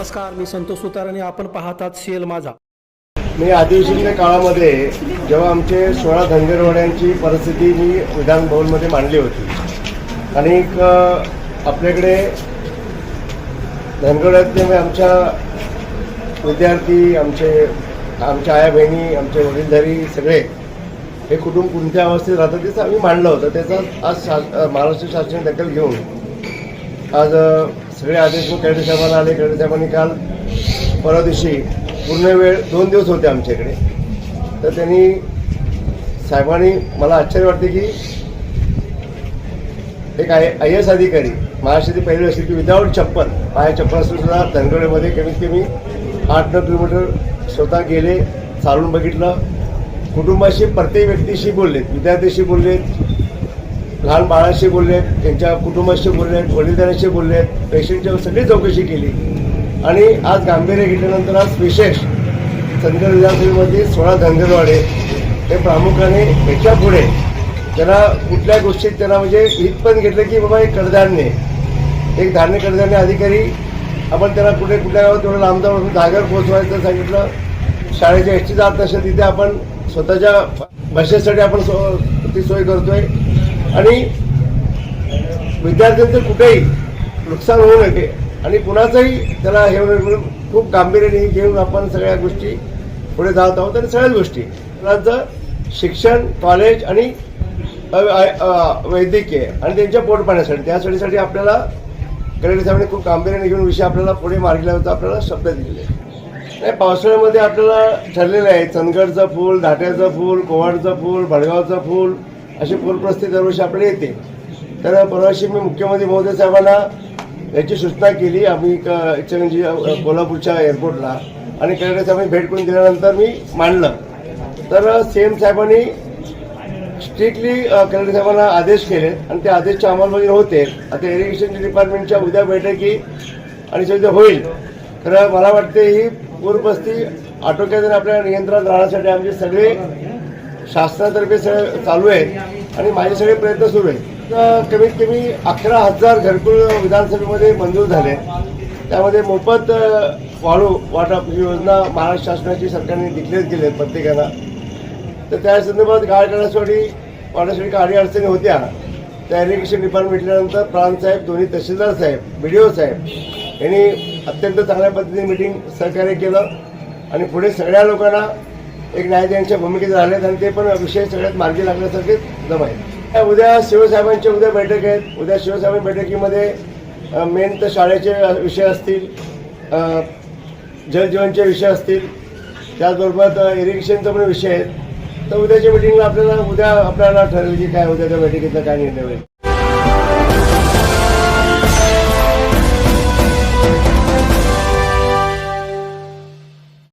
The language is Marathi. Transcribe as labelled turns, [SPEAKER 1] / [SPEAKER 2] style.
[SPEAKER 1] नमस्कार मी संतोष सुतार आणि आपण पाहतात सीएल माझा.
[SPEAKER 2] मी अधिवेशनाच्या काळामध्ये जेव्हा आमचे सोळा धनगरवाड्यांची परिस्थिती मी विधान भवनमध्ये मांडली होती आणि आपल्याकडे धनगरवाड्यातले म्हणजे आमच्या विद्यार्थी आमचे आमच्या आया बहिणी आमचे वडीलधारी सगळे हे कुटुंब कोणत्या अवस्थेत राहतं त्याचं आम्ही मांडलं होतं. त्याचा आज शा महाराष्ट्र शासनाने दखल घेऊन आज सगळे आदेश मग साहेबांना आले कर्डे साहेबांनी काल परवा दिवशी पूर्ण वेळ दोन दिवस होते आमच्याकडे. तर त्यांनी साहेबांनी मला आश्चर्य वाटते की एक आय आय एस अधिकारी महाराष्ट्रातील पहिली असेल की विदाऊट चप्पल पाया चप्पल असून सुद्धा धनगडमध्ये कमीत कमी आठ नऊ किलोमीटर स्वतः गेले चालून बघितलं. कुटुंबाशी प्रत्येक व्यक्तीशी बोललेत विद्यार्थ्याशी बोललेत. लहान बाळाशी बोलले त्यांच्या कुटुंबाशी बोलले वडीलधाऱ्याशी बोलले पेशंटच्या सगळी चौकशी केली. आणि आज गांभीर्य घेतल्यानंतर आज विशेष चंदगड विधानसभेमध्ये सोळा धनगरवाडे हे प्रामुख्याने ह्याच्या पुढे त्यांना कुठल्या गोष्टीत त्यांना म्हणजे हित पण घेतलं की बाबा एक कडधान्य. एक धान्य कडधान्य अधिकारी आपण त्यांना कुठे कुठल्या गावात तेवढं लांबदार जागेवर पोहोचवायचं सांगितलं. शाळेच्या एस टी जात असेल तिथे आपण स्वतःच्या भाषेसाठी आपण सो ती सोय करतोय. आणि विद्यार्थ्यांचं कुठेही नुकसान होऊ नये. आणि कुणाचंही त्याला हे म्हणून खूप गांभीर्याने घेऊन आपण सगळ्या गोष्टी पुढे जात आहोत आणि सगळ्याच गोष्टी. मुलांचं शिक्षण कॉलेज आणि वैद्यकीय आणि त्यांच्या पोट पाण्यासाठी त्यासाठी आपल्याला कलेक्टर साहेबांनी खूप गांभीर्याने घेऊन विषय आपल्याला पुढे मार्गी लावता आपल्याला शब्द दिलेले नाही पावसाळ्यामध्ये आपल्याला ठरलेलं आहे चंदगडचं फूल धाट्याचं फूल कोवाडचं फूल भडगावचं फूल अशी फुलप्रस्थिती दरवर्षी आपल्याला येते. तर परवाशी मी मुख्यमंत्री महोदय साहेबांना याची सूचना केली. आम्ही क- इचलकरंजी कोल्हापूरच्या एअरपोर्टला आणि कॅनडा साहेबांनी भेट करून दिल्यानंतर मी मांडलं. तर सीएम साहेबांनी स्ट्रिक्टली कॅनडा साहेबांना आदेश केले आणि ते आदेशच्या अंमलबजावणी होते. आता इरिगेशन डिपार्टमेंटच्या उद्या बैठकी आणि सध्या होईल. तर मला वाटते ही पूरपस्ती आटोक्यात आपल्या नियंत्रणात राहण्यासाठी आमचे सगळे शासनातर्फे सगळे चालू आहेत. आणि माझे सगळे प्रयत्न सुरू आहेत. तर कमीत कमी अकरा हजार घरकुल विधानसभेमध्ये मंजूर झाले. त्यामध्ये मोफत वाळू वाटप ही योजना महाराष्ट्र शासनाची सरकारने डिक्लेअर केली आहे प्रत्येकाला. तर त्या संदर्भात गाळ करण्यासाठी वाढण्यासाठी काही अडचणी होत्या. त्या इरिगेशन डिपार्टमेंटल्यानंतर प्रांतसाहेब दोन्ही तहसीलदार साहेब बी डी ओ साहेब यांनी अत्यंत चांगल्या पद्धतीने मिटिंग सहकार्य केलं. आणि पुढे सगळ्या लोकांना एक न्यायाधीशांच्या भूमिकेत राहिलेत आणि ते पण विषय सगळ्यात मार्गी लागण्यासारखे जम आहेत. त्या उद्या शिवसाहेबांच्या उद्या बैठक आहेत. उद्या शिवसाहेबांच्या बैठकीमध्ये मेन तर शाळेचे विषय असतील जलजीवनचे विषय असतील त्याचबरोबर इरिगेशनचा पण विषय आहेत तर उद्याच्या मिटिंगला आपल्याला उद्या आपल्याला ठरेल की काय उद्याच्या बैठकीतला काय निर्णय होईल.